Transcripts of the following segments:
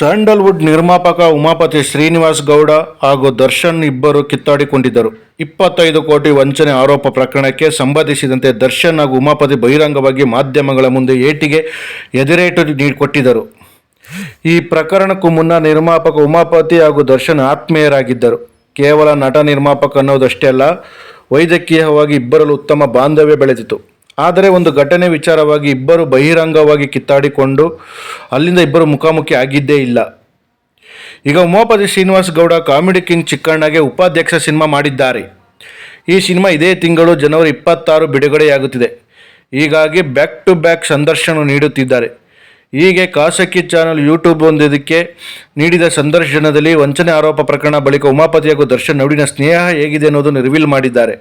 Sandalwood ನಿರ್ಮಾಪಕ ಉಮಾಪತಿ ಶ್ರೀನಿವಾಸ್ ಗೌಡ ಹಾಗೂ ದರ್ಶನ್ ಇಬ್ಬರು ಕಿತ್ತಾಡಿಕೊಂಡಿದ್ದರು. ಇಪ್ಪತ್ತೈದು ಕೋಟಿ ವಂಚನೆ ಆರೋಪ ಪ್ರಕರಣಕ್ಕೆ ಸಂಬಂಧಿಸಿದಂತೆ ದರ್ಶನ್ ಹಾಗೂ ಉಮಾಪತಿ ಬಹಿರಂಗವಾಗಿ ಮಾಧ್ಯಮಗಳ ಮುಂದೆ ಏಟಿಗೆ ಎದುರೇಟು ನೀಡಿಕೊಟ್ಟಿದ್ದರು. ಈ ಪ್ರಕರಣಕ್ಕೂ ಮುನ್ನ ನಿರ್ಮಾಪಕ ಉಮಾಪತಿ ಹಾಗೂ ದರ್ಶನ್ ಆತ್ಮೀಯರಾಗಿದ್ದರು. ಕೇವಲ ನಟ ನಿರ್ಮಾಪಕ ಅನ್ನೋದಷ್ಟೇ ಅಲ್ಲ, ವೈದ್ಯಕೀಯವಾಗಿ ಇಬ್ಬರಲ್ಲೂ ಉತ್ತಮ ಬಾಂಧವ್ಯ ಬೆಳೆದಿತು ಆದರೆ ಒಂದು ಘಟನೆ ವಿಚಾರವಾಗಿ ಇಬ್ಬರು ಬಹಿರಂಗವಾಗಿ ಕಿತ್ತಾಡಿಕೊಂಡು ಅಲ್ಲಿಂದ ಇಬ್ಬರು ಮುಖಾಮುಖಿ ಆಗಿದ್ದೇ ಇಲ್ಲ. ಈಗ ಉಮಾಪತಿ ಶ್ರೀನಿವಾಸ್ ಗೌಡ ಕಾಮಿಡಿ ಕಿಂಗ್ ಚಿಕ್ಕಣ್ಣಗೆ ಉಪಾಧ್ಯಕ್ಷ ಸಿನಿಮಾ ಮಾಡಿದ್ದಾರೆ. ಈ ಸಿನಿಮಾ ಇದೇ ತಿಂಗಳು ಜನವರಿ ಇಪ್ಪತ್ತಾರು ಬಿಡುಗಡೆಯಾಗುತ್ತಿದೆ. ಹೀಗಾಗಿ ಬ್ಯಾಕ್ ಟು ಬ್ಯಾಕ್ ಸಂದರ್ಶನ ನೀಡುತ್ತಿದ್ದಾರೆ. ಹೀಗೆ ಖಾಸಗಿ ಚಾನಲ್ ಯೂಟ್ಯೂಬ್ ಒಂದಿದಕ್ಕೆ ನೀಡಿದ ಸಂದರ್ಶನದಲ್ಲಿ ವಂಚನೆ ಆರೋಪ ಪ್ರಕರಣ ಬಳಿಕ ಉಮಾಪತಿ ಹಾಗೂ ದರ್ಶನ್ ನಡುವಿನ ಸ್ನೇಹ ಹೇಗಿದೆ ಅನ್ನೋದನ್ನು ರಿವೀಲ್ ಮಾಡಿದ್ದಾರೆ.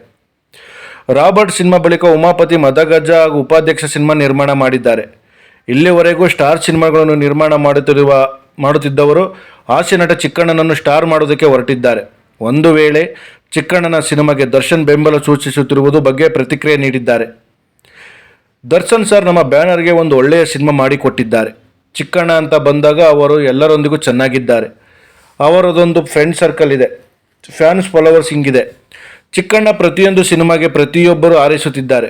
ರಾಬರ್ಟ್ ಸಿನಿಮಾ ಬಳಿಕ ಉಮಾಪತಿ, ಮದಗಜ ಹಾಗೂ ಉಪಾಧ್ಯಕ್ಷ ಸಿನಿಮಾ ನಿರ್ಮಾಣ ಮಾಡಿದ್ದಾರೆ. ಇಲ್ಲಿವರೆಗೂ ಸ್ಟಾರ್ ಸಿನಿಮಾಗಳನ್ನು ನಿರ್ಮಾಣ ಮಾಡುತ್ತಿರುವ, ಮಾಡುತ್ತಿದ್ದವರು ಹಾಸ್ಯ ನಟ ಚಿಕ್ಕಣ್ಣನನ್ನು ಸ್ಟಾರ್ ಮಾಡೋದಕ್ಕೆ ಹೊರಟಿದ್ದಾರೆ. ಒಂದು ವೇಳೆ ಚಿಕ್ಕಣ್ಣನ ಸಿನಿಮಾಗೆ ದರ್ಶನ್ ಬೆಂಬಲ ಸೂಚಿಸುತ್ತಿರುವುದು ಬಗ್ಗೆ ಪ್ರತಿಕ್ರಿಯೆ ನೀಡಿದ್ದಾರೆ. ದರ್ಶನ್ ಸರ್ ನಮ್ಮ ಬ್ಯಾನರ್ಗೆ ಒಂದು ಒಳ್ಳೆಯ ಸಿನಿಮಾ ಮಾಡಿಕೊಟ್ಟಿದ್ದಾರೆ. ಚಿಕ್ಕಣ್ಣ ಅಂತ ಬಂದಾಗ ಅವರು ಎಲ್ಲರೊಂದಿಗೂ ಚೆನ್ನಾಗಿದ್ದಾರೆ. ಅವರದೊಂದು ಫ್ರೆಂಡ್ ಸರ್ಕಲ್ ಇದೆ. ಫ್ಯಾನ್ಸ್, ಫಾಲೋವರ್ಸ್ ಹಿಂಗಿದೆ. ಚಿಕ್ಕಣ್ಣ ಪ್ರತಿಯೊಂದು ಸಿನಿಮಾಗೆ ಪ್ರತಿಯೊಬ್ಬರು ಆರೈಸುತ್ತಿದ್ದಾರೆ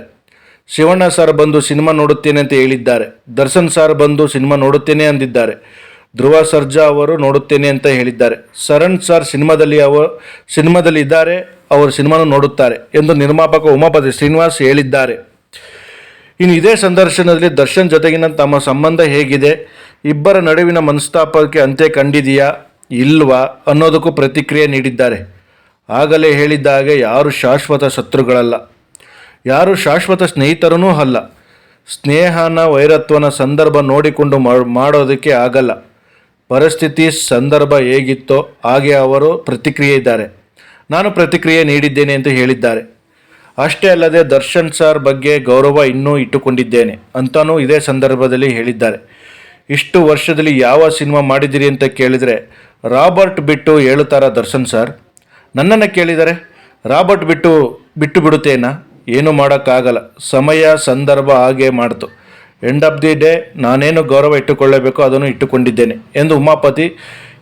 ಶಿವಣ್ಣ ಸರ್ ಬಂದು ಸಿನಿಮಾ ನೋಡುತ್ತೇನೆ ಅಂತ ಹೇಳಿದ್ದಾರೆ. ದರ್ಶನ್ ಸರ್ ಬಂದು ಸಿನಿಮಾ ನೋಡುತ್ತೇನೆ ಅಂದಿದ್ದಾರೆ. ಧ್ರುವ ಸರ್ಜಾ ಅವರು ನೋಡುತ್ತೇನೆ ಅಂತ ಹೇಳಿದ್ದಾರೆ. ಸರಣ್ ಸರ್ ಸಿನಿಮಾದಲ್ಲಿ ಅವ, ಸಿನಿಮಾದಲ್ಲಿ ಇದ್ದಾರೆ, ಅವರು ಸಿನಿಮಾನು ನೋಡುತ್ತಾರೆ ಎಂದು ನಿರ್ಮಾಪಕ ಉಮಾಪತಿ ಶ್ರೀನಿವಾಸ್ ಹೇಳಿದ್ದಾರೆ. ಇನ್ನು ಇದೇ ಸಂದರ್ಶನದಲ್ಲಿ ದರ್ಶನ್ ಜೊತೆಗಿನ ತಮ್ಮ ಸಂಬಂಧ ಹೇಗಿದೆ? ಇಬ್ಬರ ನಡುವಿನ ಮನಸ್ತಾಪಕ್ಕೆ ಅಂತ್ಯ ಕಂಡಿದೆಯಾ? ಇಲ್ವಾ? ಅನ್ನೋದಕ್ಕೂ ಪ್ರತಿಕ್ರಿಯೆ ನೀಡಿದ್ದಾರೆ. ಆಗಲೇ ಹೇಳಿದ್ದ ಹಾಗೆ ಯಾರು ಶಾಶ್ವತ ಶತ್ರುಗಳಲ್ಲ. ಯಾರು ಶಾಶ್ವತ ಸ್ನೇಹಿತರೂ ಅಲ್ಲ. ಸ್ನೇಹನ ವೈರತ್ವನ ಸಂದರ್ಭ ನೋಡಿಕೊಂಡು ಮಾಡೋದಕ್ಕೆ ಆಗಲ್ಲ. ಪರಿಸ್ಥಿತಿ, ಸಂದರ್ಭ ಹೇಗಿತ್ತೋ ಹಾಗೆ ಅವರು ಪ್ರತಿಕ್ರಿಯೆ ಇದ್ದಾರೆ. ನಾನು ಪ್ರತಿಕ್ರಿಯೆ ನೀಡಿದ್ದೇನೆ ಎಂದು ಹೇಳಿದ್ದಾರೆ. ಅಷ್ಟೇ ಅಲ್ಲದೆ ದರ್ಶನ್ ಸರ್ ಬಗ್ಗೆ ಗೌರವ ಇನ್ನೂ ಇಟ್ಟುಕೊಂಡಿದ್ದೇನೆ ಅಂತಲೂ ಇದೇ ಸಂದರ್ಭದಲ್ಲಿ ಹೇಳಿದ್ದಾರೆ. ಇಷ್ಟು ವರ್ಷದಲ್ಲಿ ಯಾವ ಸಿನಿಮಾ ಮಾಡಿದಿರಿ ಅಂತ ಕೇಳಿದರೆ ರಾಬರ್ಟ್ ಬಿಟ್ಟು ಹೇಳುತ್ತಾರ ದರ್ಶನ್ ಸರ್? ನನ್ನನ್ನು ಕೇಳಿದರೆ, ರಾಬರ್ಟ್ ಬಿಟ್ಟು ಬಿಟ್ಟು ಬಿಡುತ್ತೇನಾ? ಏನೂ ಮಾಡೋಕ್ಕಾಗಲ್ಲ. ಸಮಯ, ಸಂದರ್ಭ ಹಾಗೆ ಮಾಡಿತು. ಎಂಡ್ ಆಫ್ ದಿ ಡೇ ನಾನೇನು ಗೌರವ ಇಟ್ಟುಕೊಳ್ಳಬೇಕು ಅದನ್ನು ಇಟ್ಟುಕೊಂಡಿದ್ದೇನೆ ಎಂದು ಉಮಾಪತಿ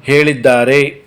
ಹೇಳಿದ್ದಾರೆ.